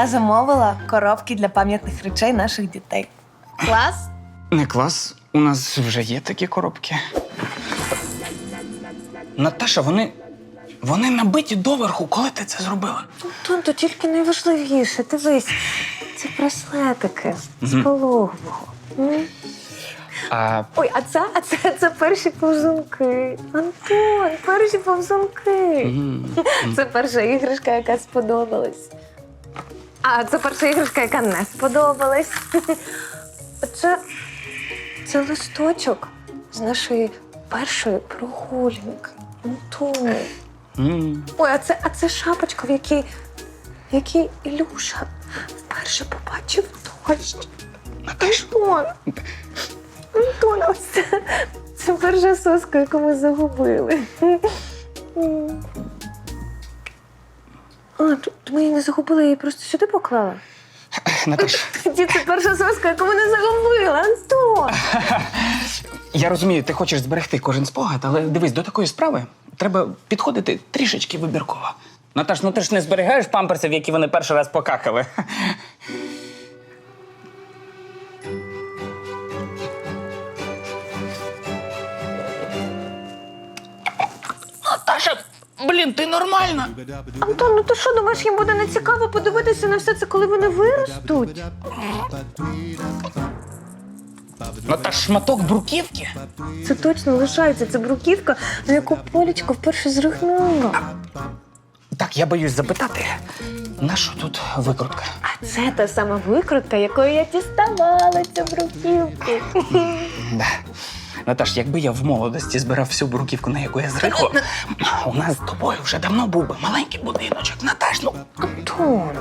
Я замовила коробки для пам'ятних речей наших дітей. Клас? Не клас, у нас вже є такі коробки. Наташа, вони. Вони набиті доверху, коли ти це зробила? Антон, то тільки найважливіше. Дивись, це браслетики з пологового. М? А Ой, а це, а це, це перші повзунки. Антон, перші повзунки. м, Це перша іграшка, яка сподобалась. А це перша іграшка, яка не сподобалась. Це, це листочок з нашої першої прогулянки. М. Ой, а це, а це шапочка, в якій, в якій Ілюша вперше побачив дощ. Наташа, Антон. Антон, ось це, це перша соска, яку ми загубили. А, то ми її не загубили, я її просто сюди поклала. Наташа, Тоді це перша соска, яку ми не загубили, Антон. я розумію, ти хочеш зберегти кожен спогад, але дивись, до такої справи треба підходити трішечки вибірково. Наташ, ну ти ж не зберігаєш памперси, в які вони перший раз покакали. Блін, ти нормальна? Антон, ну ти що думаєш, їм буде нецікаво подивитися на все це, коли вони виростуть? Наташ, шматок бруківки? Це точно лишається. Це бруківка, на яку Полічка вперше зригнула. Так, я боюсь запитати, на що тут викрутка? А це та сама викрутка, якою я діставала цю бруківку. Да. Наташ, якби я в молодості збирав всю бруківку, на яку я зрихло, у нас з тобою вже давно був би маленький будиночок. Наташ, ну Антон.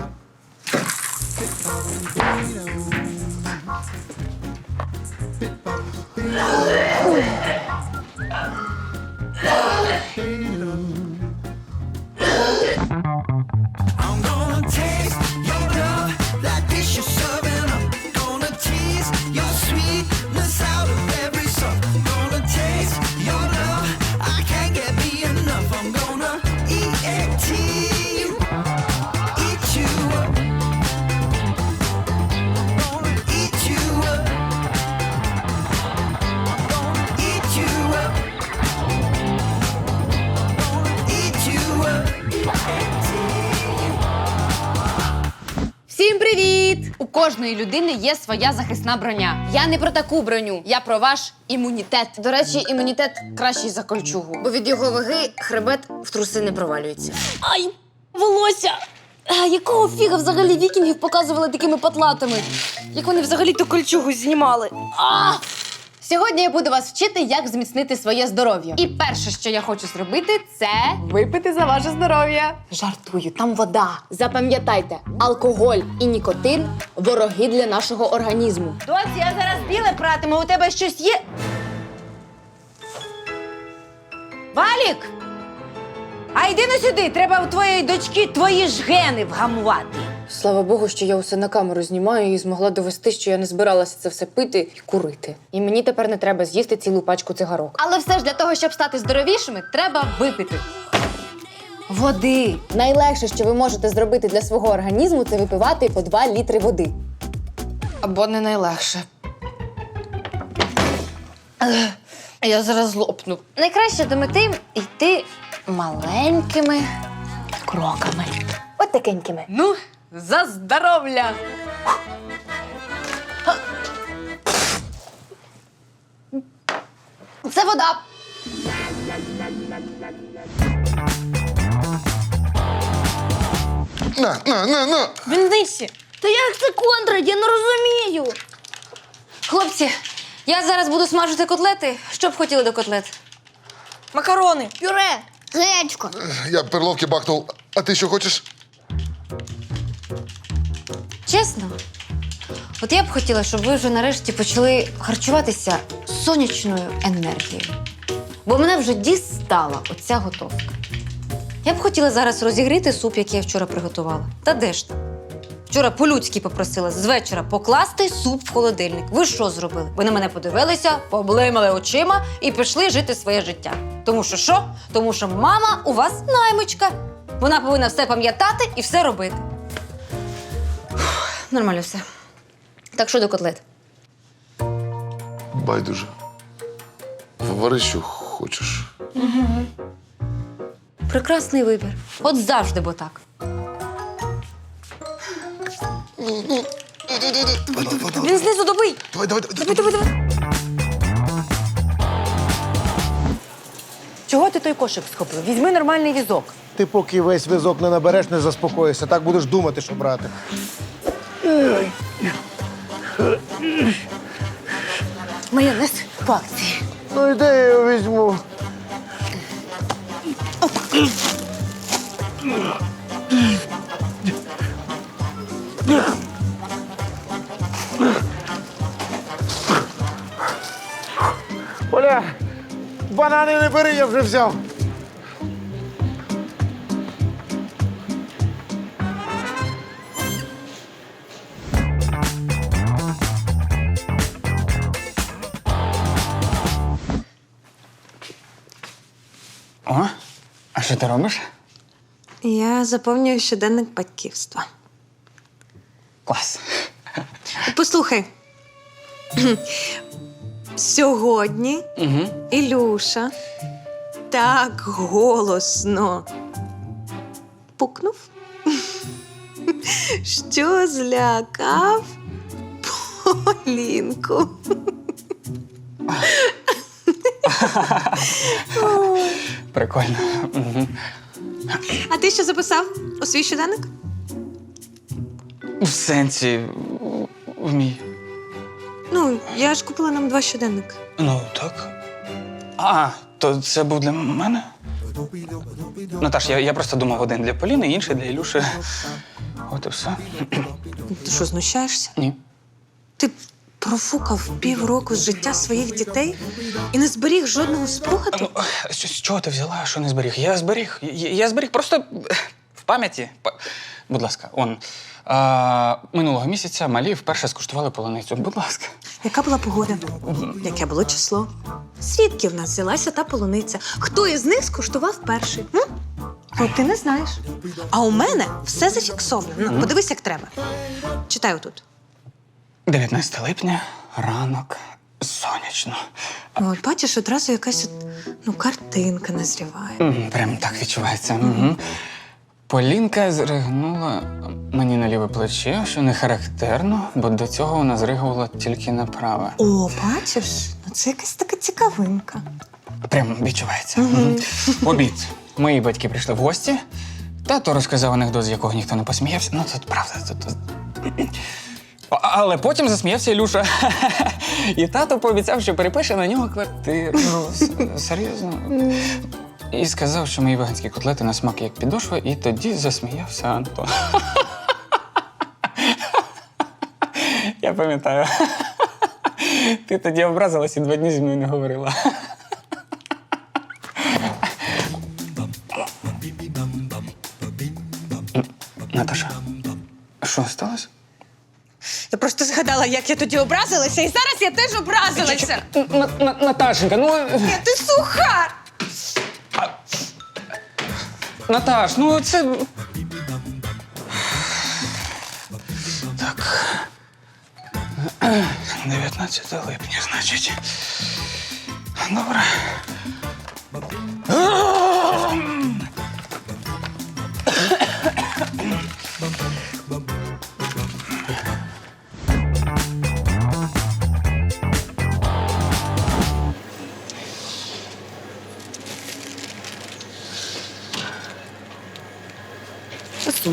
Кожної людини є своя захисна броня. Я не про таку броню, я про ваш імунітет. До речі, імунітет кращий за кольчугу, бо від його ваги хребет в труси не провалюється. Ай, волосся! А, якого фіга взагалі вікінгів показували такими патлатами? Як вони взагалі ту кольчугу знімали? А! Сьогодні я буду вас вчити, як зміцнити своє здоров'я. І перше, що я хочу зробити, це випити за ваше здоров'я. Жартую, там вода. Запам'ятайте, алкоголь і нікотин вороги для нашого організму. Доці, я зараз біле пратиму, у тебе щось є. Валік! А йди на сюди, треба у твоєї дочки твої ж гени вгамувати. Слава Богу, що я усе на камеру знімаю і змогла довести, що я не збиралася це все пити і курити. І мені тепер не треба з'їсти цілу пачку цигарок. Але все ж для того, щоб стати здоровішими, треба випити. Води. Найлегше, що ви можете зробити для свого організму, це випивати по 2 літри води. Або не найлегше. Ех, Я зараз лопну. Найкраще до мети йти маленькими кроками. От такенькими. Ну, за здоров'я! Це вода. На, на, на, на. Він нижче. Та як це контрить? Я не розумію. Хлопці, я зараз буду смажити котлети. Що б хотіли до котлет? Макарони. Пюре, гречко. Я перловки бахнув. А ти що хочеш? Чесно, от я б хотіла, щоб ви вже нарешті почали харчуватися сонячною енергією. Бо мене вже дістала оця готовка. Я б хотіла зараз розігріти суп, який я вчора приготувала. Та де ж там? Вчора по-людськи попросила з вечора покласти суп в холодильник. Ви що зробили? Ви на мене подивилися, поблимали очима і пішли жити своє життя. Тому що що? Тому що мама у вас наймичка. Вона повинна все пам'ятати і все робити. Нормально все. Так що до котлет? Байдуже. Вари, що хочеш. Прекрасний вибір. От завжди бо так. Він знизу добий. Давай, давай, давай. Давай, давай, давай. Чого ти той кошик схопив? Візьми нормальний візок. Ти поки весь візок не набереш, не заспокоїшся. Так будеш думати, що брати. Майонез по акції. Ну і де я його візьму? Оля, банани не бери, я вже взяв. Що ти робиш? Я заповнюю щоденник батьківства. Клас. Послухай. Сьогодні Ілюша так голосно пукнув, що злякав Полінку. Прикольно. А ти що записав у свій щоденник? В сенсі, в мій. Ну, я ж купила нам два щоденники. Ну, так. А, то це був для мене? Наташ, я, я просто думав один для Поліни, інший для Ілюші. От і все. Ти що, знущаєшся? Ні. Ти профукав півроку з життя своїх дітей і не зберіг жодного спогаду? Ну, з, з чого ти взяла, що не зберіг? Я зберіг. Я, я зберіг просто в пам'яті. Па- Будь ласка, он. А, минулого місяця малі вперше скуштували полуницю. Будь ласка. Яка була погода? Яке було число? Звідки в нас взялася та полуниця? Хто із них скуштував перший? М? Ну, ти не знаєш. А у мене все зафіксовано. Ну, подивись, як треба. Читай отут. 19 липня, ранок, сонячно. Ну, от бачиш, одразу якась от, ну, картинка назріває. Мгм, Прям так відчувається. Угу. Полінка зригнула мені на ліве плече, що не характерно, бо до цього вона зригувала тільки на праве. О, бачиш, ну це якась така цікавинка. Прям відчувається. Мгм. Обід. Мої батьки прийшли в гості. Тато розказав анекдот, з якого ніхто не посміявся. Ну, це правда. Це, це... Але потім засміявся Ілюша. І тато пообіцяв, що перепише на нього квартиру. Серйозно. І сказав, що мої веганські котлети на смак як підошва, і тоді засміявся Антон. Я пам'ятаю. Ти тоді образилась і два дні зі мною не говорила. Як я тоді образилася, і зараз я теж образилася. Наташенька, ну. Я ти сухар! Наташ, ну це. Так. 19 липня, значить. Добре.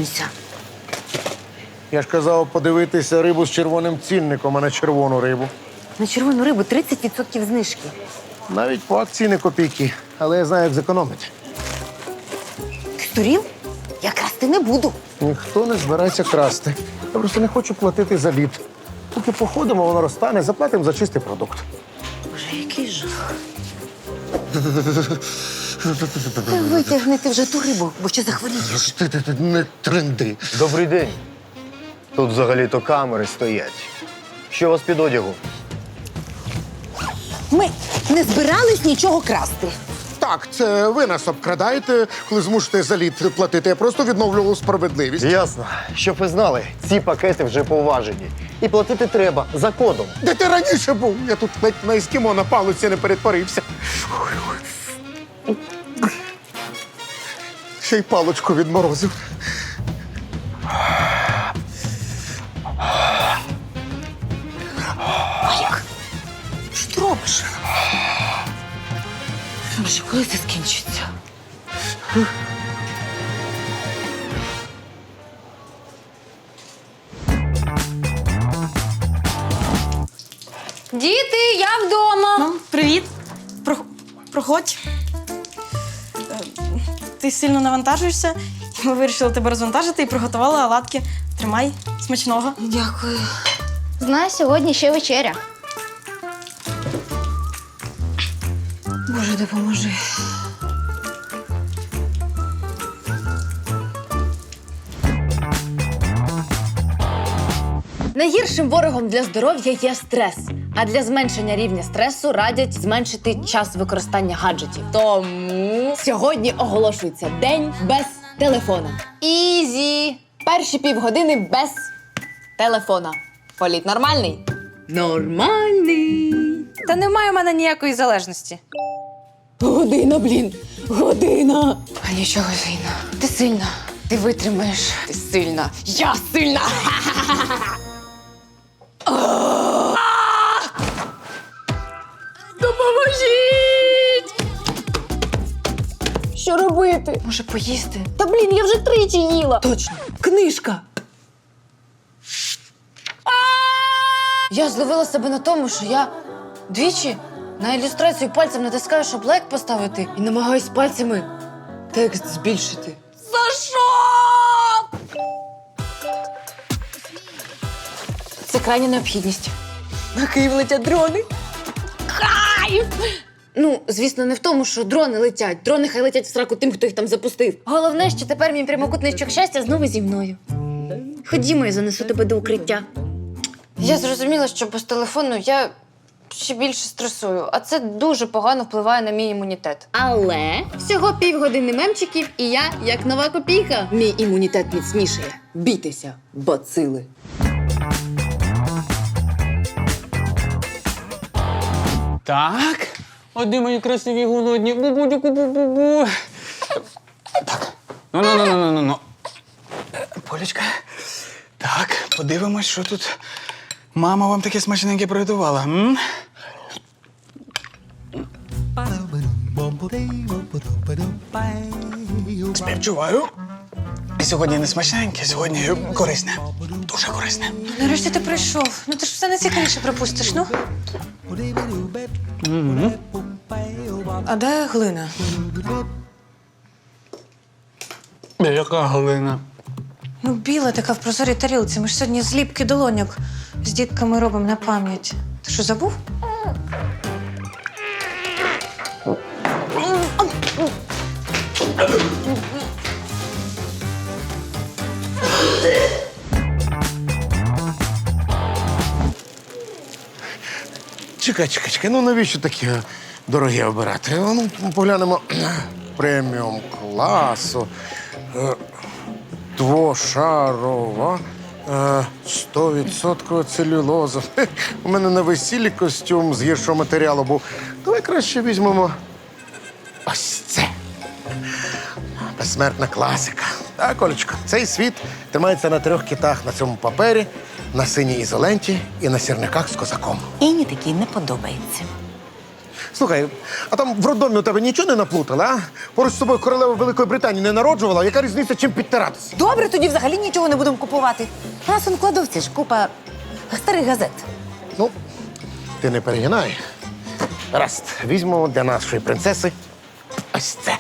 Засунься. Я ж казав подивитися рибу з червоним цінником, а не червону рибу. На червону рибу 30% знижки. Навіть по акції не копійки, але я знаю, як зекономити. Ти здурів? Я красти не буду. Ніхто не збирається красти. Я просто не хочу платити за лід. Поки походимо, воно розтане, заплатимо за чистий продукт. Боже, який жах. Витягни ти вже ту рибу, бо ще захворієш. Ти, ти, ти не тренди. Добрий день. Тут взагалі-то камери стоять. Що у вас під одягу? Ми не збирались нічого красти. так, це ви нас обкрадаєте, коли змушуєте за лід платити. Я просто відновлював справедливість. Ясно. Щоб ви знали, ці пакети вже поважені. І платити треба за кодом. Де ти раніше був? Я тут ледь на ескімо на палуці не перетворився. Ще й палочку відморозив. Що ти робиш? Боже, коли це скінчиться? Діти, я вдома. Мам, привіт. Про... Проходь. Ти сильно навантажуєшся. Ми вирішили тебе розвантажити і приготували оладки. Тримай, смачного. Дякую. Знаю, сьогодні ще вечеря. Боже, допоможи. Найгіршим ворогом для здоров'я є стрес. А для зменшення рівня стресу радять зменшити час використання гаджетів. Тому сьогодні оголошується день без телефона. Ізі! Перші півгодини без телефона. Політ нормальний? Нормальний. Та немає у мене ніякої залежності. Година, блін, година. А нічого, Зіна. Ти сильна. Ти витримаєш. Ти сильна. Я сильна. Що робити? Може, поїсти? Та блін, я вже тричі їла. Точно. Книжка. Я зловила себе на тому, що я двічі на ілюстрацію пальцем натискаю, щоб лайк поставити, і намагаюсь пальцями текст збільшити. За що? Це крайня необхідність. На Київ летять дрони. Кайф! Ну, звісно, не в тому, що дрони летять. Дрони хай летять в сраку тим, хто їх там запустив. Головне, що тепер мій прямокутничок щастя знову зі мною. Ходімо, я занесу тебе до укриття. Я зрозуміла, що без телефону я ще більше стресую, а це дуже погано впливає на мій імунітет. Але всього півгодини мемчиків, і я як нова копійка. Мій імунітет міцнішає. Бійтеся, бацили. Так. Одні мої красиві голодні. Бу-бу-дю-ку, бу-бу-бу. Так. Ну, ну, ну, ну, ну, ну. Е, Полічка. Так, подивимось, що тут мама вам таке смачненьке приготувала. М? Співчуваю. Сьогодні не смачненьке, сьогодні корисне. Дуже корисне. Нарешті ти прийшов. Ну ти ж все найцікавіше пропустиш, ну. А де глина? Яка глина? Ну, біла така в прозорій тарілці. Ми ж сьогодні зліпки долоньок з дітками робимо на пам'ять. Ти що забув? Чекай, чекай, чекай. Ну навіщо такі дорогі обирати? Ну, поглянемо преміум класу. е, Двошарова. е, 100% целюлоза. Хе, У мене на весіллі костюм з гіршого матеріалу був. Давай краще візьмемо ось це. Безсмертна класика. Так, Олечко, цей світ тримається на трьох китах на цьому папері, на синій ізоленті і на сірниках з козаком. Іні такий не подобається. Слухай, а там в роддомі у тебе нічого не наплутали, а? Поруч з тобою королева Великої Британії не народжувала, яка різниця чим підтиратися? Добре, тоді взагалі нічого не будемо купувати. У нас у кладовці ж купа старих газет. Ну, ти не перегинай. Раз, візьмемо для нашої принцеси ось це.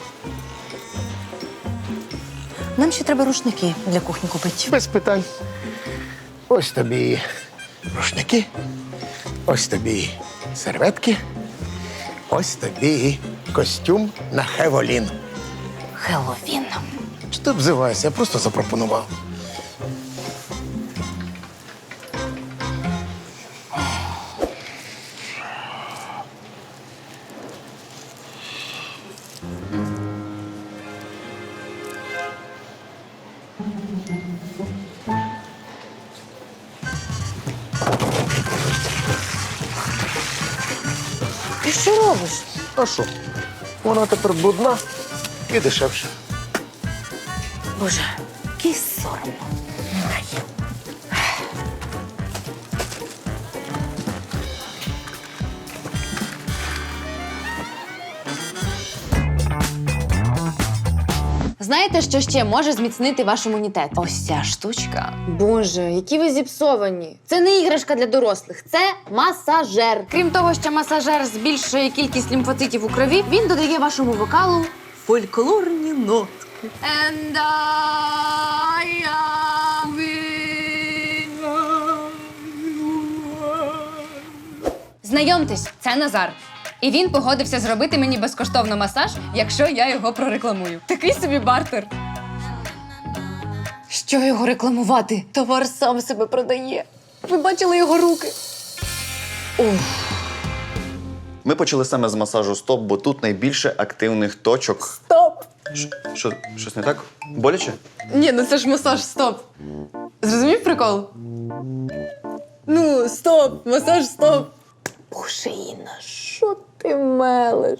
Нам ще треба рушники для кухні купити. Без питань. Ось тобі рушники, ось тобі серветки, ось тобі костюм на Хеволін. Хеловін. Що ти обзиваєшся? Я просто запропонував. Що робиш? А що? Вона тепер брудна і дешевша. Боже, який соромно. Знаєте, що ще може зміцнити ваш імунітет? Ось ця штучка. Боже, які ви зіпсовані. Це не іграшка для дорослих, це масажер. Крім того, що масажер збільшує кількість лімфоцитів у крові, він додає вашому вокалу Фольклорні ноти. And I am in Знайомтесь, це Назар. І він погодився зробити мені безкоштовно масаж, якщо я його прорекламую. Такий собі бартер. Що його рекламувати? Товар сам себе продає. Ви бачили його руки? Ми почали саме з масажу стоп, бо тут найбільше активних точок. Стоп! Що, що щось не так? Боляче? Ні, ну це ж масаж стоп. Зрозумів прикол? Ну, стоп, масаж стоп. Боже, Інна, що ти мелиш?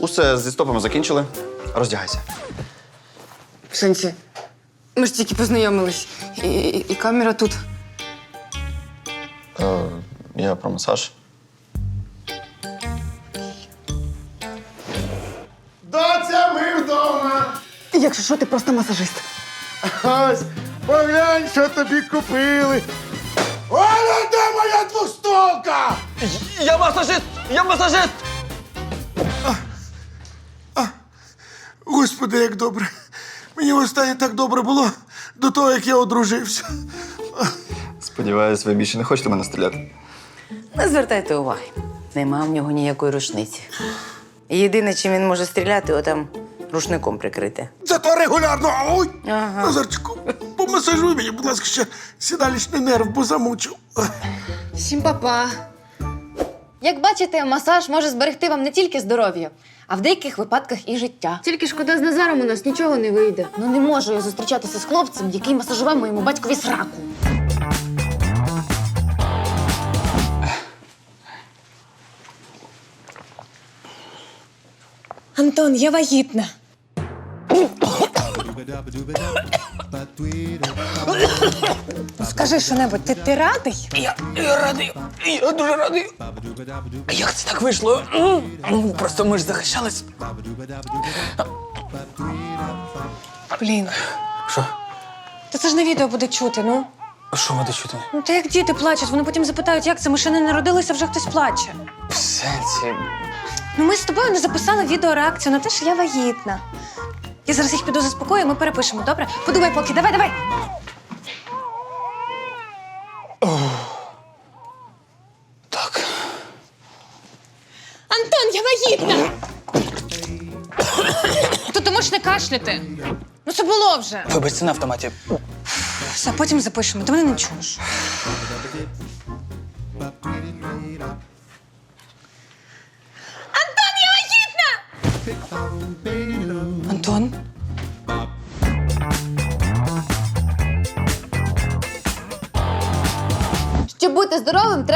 Усе зі стопами закінчили. Роздягайся. В сенсі. Ми ж тільки познайомились. І, і, і камера тут. Е, я про масаж. Доця, ми вдома! Якщо що, ти просто масажист. Ось, поглянь, що тобі купили. Моя? Я масажист! Я масажист! Господи, як добре. Мені востаннє так добре було до того, як я одружився. Сподіваюсь, ви більше не хочете мене стріляти. Не звертайте уваги. Нема в нього ніякої рушниці. Єдине, чим він може стріляти, отам рушником прикрити. Зато регулярно. Ой, Ага. Назарчику, помасажуй мені, будь ласка, ще сідалічний нерв, бо замучив. Всім папа. Як бачите, масаж може зберегти вам не тільки здоров'я, а в деяких випадках і життя. Тільки шкода, з Назаром у нас нічого не вийде. Ну не можу я зустрічатися з хлопцем, який масажував моєму батькові сраку. Антон, я вагітна. Скажи що-небудь, ти, ти радий? Я, я радий, я дуже радий. А Як це так вийшло? Ну, просто ми ж захищались. Блін, Що? та це ж на відео буде чути, ну. А Що буде чути? Ну, та як діти плачуть, вони потім запитають, як це, ми ще не народилися, вже хтось плаче. В сенсі. Ну, ми з тобою не записали відеореакцію на те, що я вагітна. Я зараз їх піду заспокою, ми перепишемо, добре? Подумай поки, давай, давай. Так. Антон, я вагітна! То ти можеш не кашляти. Ну, це було вже. Вибач, це на автоматі. Все, потім запишемо, ти мене не чуєш.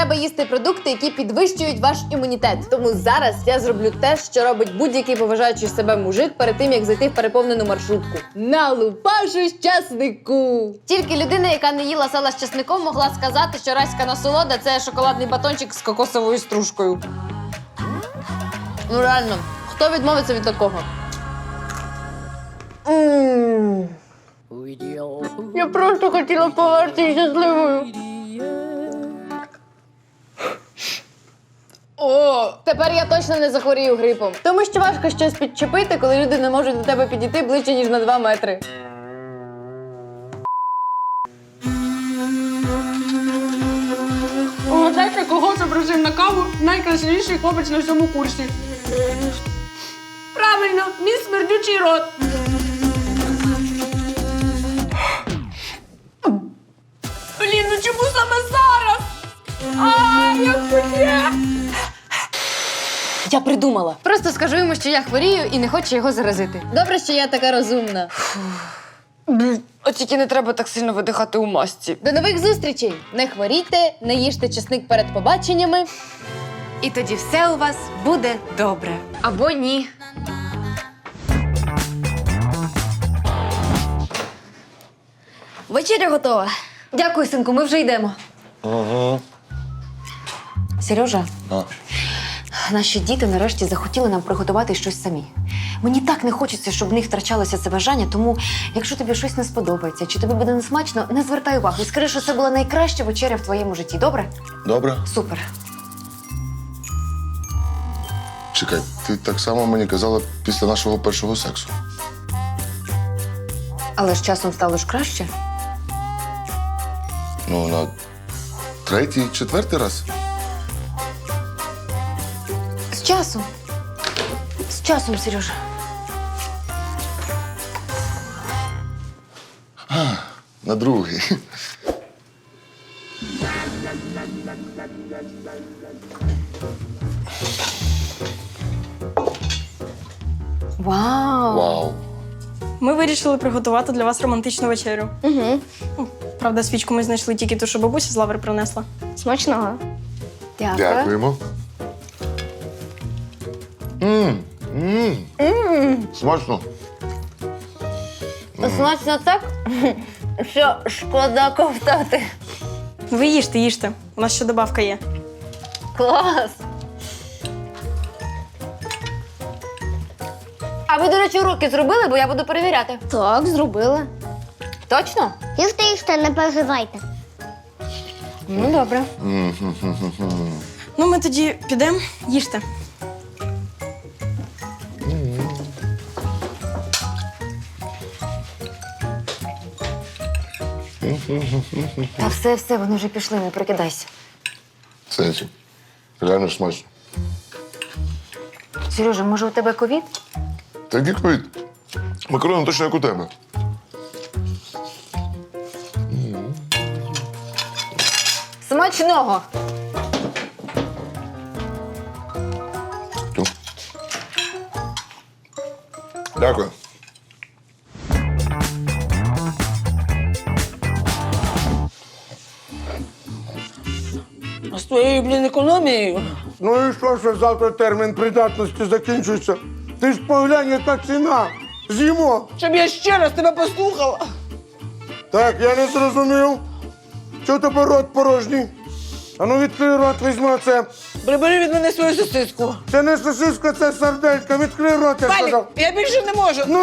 Треба їсти продукти, які підвищують ваш імунітет. Тому зараз я зроблю те, що робить будь-який поважаючий себе мужик перед тим, як зайти в переповнену маршрутку. Налупашусь часнику. Тільки людина, яка не їла сала з часником, могла сказати, що райська насолода це шоколадний батончик з кокосовою стружкою. Ну реально, хто відмовиться від такого? Я просто хотіла повернутися щасливою. О, тепер я точно не захворію грипом. Тому що важко щось підчепити, коли люди не можуть до тебе підійти ближче, ніж на 2 метри. Угадайте, кого запросив на каву найкрасивіший хлопець на всьому курсі. Правильно, мій смердючий рот. Блін, ну чому саме зараз? А, як хує! Я придумала. Просто скажу йому, що я хворію і не хочу його заразити. Добре, що я така розумна. От тільки не треба так сильно видихати у масці. До нових зустрічей! Не хворійте, не їжте чесник перед побаченнями. І тоді все у вас буде добре. Або ні. Вечеря готова. Дякую, синку, ми вже йдемо. Сережа, А. наші діти нарешті захотіли нам приготувати щось самі. Мені так не хочеться, щоб в них втрачалося це бажання, тому якщо тобі щось не сподобається, чи тобі буде несмачно, не звертай уваги. Скажи, що це була найкраща вечеря в твоєму житті. Добре? Добре. Супер. Чекай, ти так само мені казала після нашого першого сексу. Але з часом стало ж краще. Ну, на третій, четвертий раз. Часом, Сережа. На другий. Вау! Вау. Ми вирішили приготувати для вас романтичну вечерю. Угу. Правда, свічку ми знайшли тільки ту, що бабуся з лаври принесла. Смачного. Дякую. Дякуємо. Мм. Мм. Смачно. Смачно так, що шкода ковтати. Ви їжте, їжте. У нас ще добавка є. Клас! А ви, до речі, уроки зробили, бо я буду перевіряти. Так, зробила. Точно? Їжте, їжте, не переживайте. Ну, добре. Ну, ми тоді підемо, їжте. Та все, все, вони вже пішли, не прикидайся. Сенсі. Реально смачно. Сережа, може, у тебе ковід? Так відповідь. Макарони точно як у тебе. Смачного! Дякую. З твоєю, блін, економією. Ну і що, що завтра термін придатності закінчується? Ти ж поглянь, яка ціна. З'їмо. Щоб я ще раз тебе послухала. Так, я не зрозумів. Чого тебе рот порожній? Ану відкрий рот, візьми це. Прибери від мене свою сосиску. Це не сосиска, це сарделька. Відкрий рот, я Валік, сказав. я більше не можу. Ну,